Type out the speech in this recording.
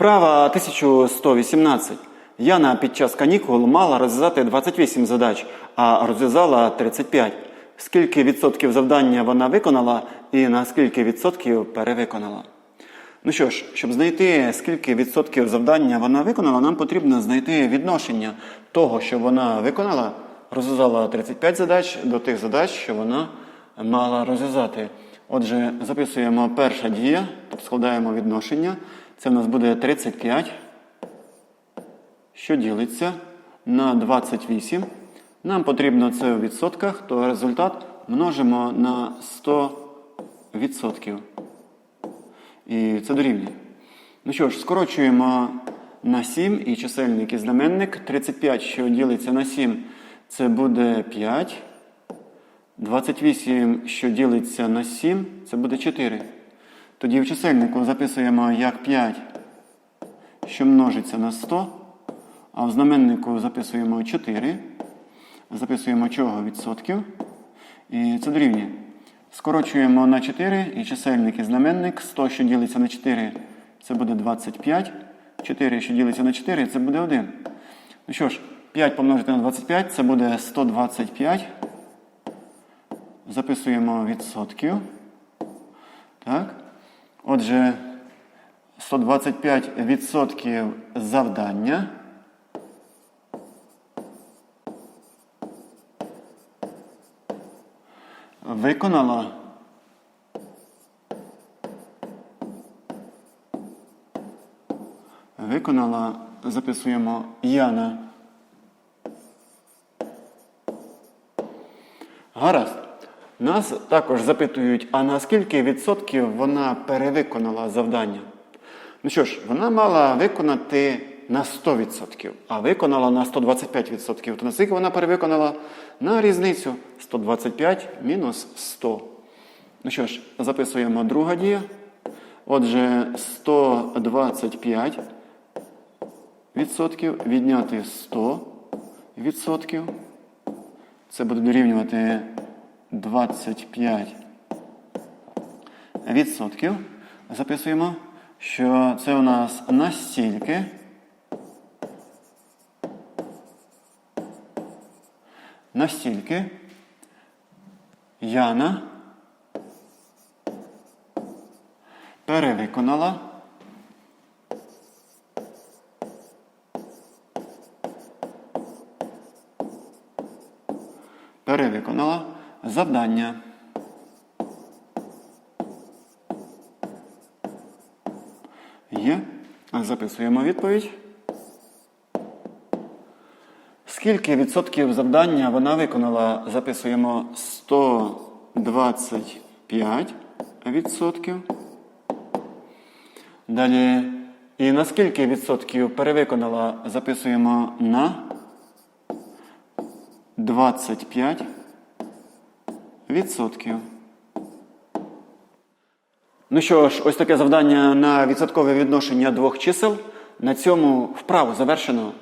Вправа 1118. Яна під час канікул мала розв'язати 28 задач, а розв'язала 35. Скільки відсотків завдання вона виконала і на скільки відсотків перевиконала? Ну що ж, щоб знайти, скільки відсотків завдання вона виконала, нам потрібно знайти відношення того, що вона виконала, розв'язала 35 задач до тих задач, що вона мала розв'язати. Отже, записуємо перша дія, складаємо відношення. Це в нас буде 35, що ділиться на 28. Нам потрібно це у відсотках, то результат множимо на 100 відсотків. І це дорівнює. Ну що ж, скорочуємо на 7 і чисельник і знаменник. 35, що ділиться на 7, це буде 5. 28, що ділиться на 7, це буде 4. Тоді в чисельнику записуємо як 5, що множиться на 100. А в знаменнику записуємо 4. Записуємо чого відсотків. І це дорівнює. Скорочуємо на 4 і чисельник і знаменник. 100, що ділиться на 4, це буде 25. 4, що ділиться на 4, це буде 1. Ну що ж, 5 помножити на 25, це буде 125. Записуємо відсотків. Отже, 125 відсотків завдання. Виконала Виконала, записуємо Яна. Гаразд. Нас також запитують, а на скільки відсотків вона перевиконала завдання? Ну що ж, вона мала виконати на 100%, а виконала на 125%. То на скільки вона перевиконала? На різницю 125 мінус 100. Ну що ж, записуємо друга дія. Отже, 125 відсотків відняти 100 відсотків. Це буде дорівнювати 25 відсотків. Записуємо, що це у нас настільки. Настільки Яна перевиконала перевиконала завдання. Є. Записуємо відповідь. Скільки відсотків завдання вона виконала? Записуємо 125 відсотків. Далі. І на скільки відсотків перевиконала? Записуємо на 25 відсотків. Ну що ж, ось таке завдання на відсоткове відношення двох чисел. На цьому вправу завершено.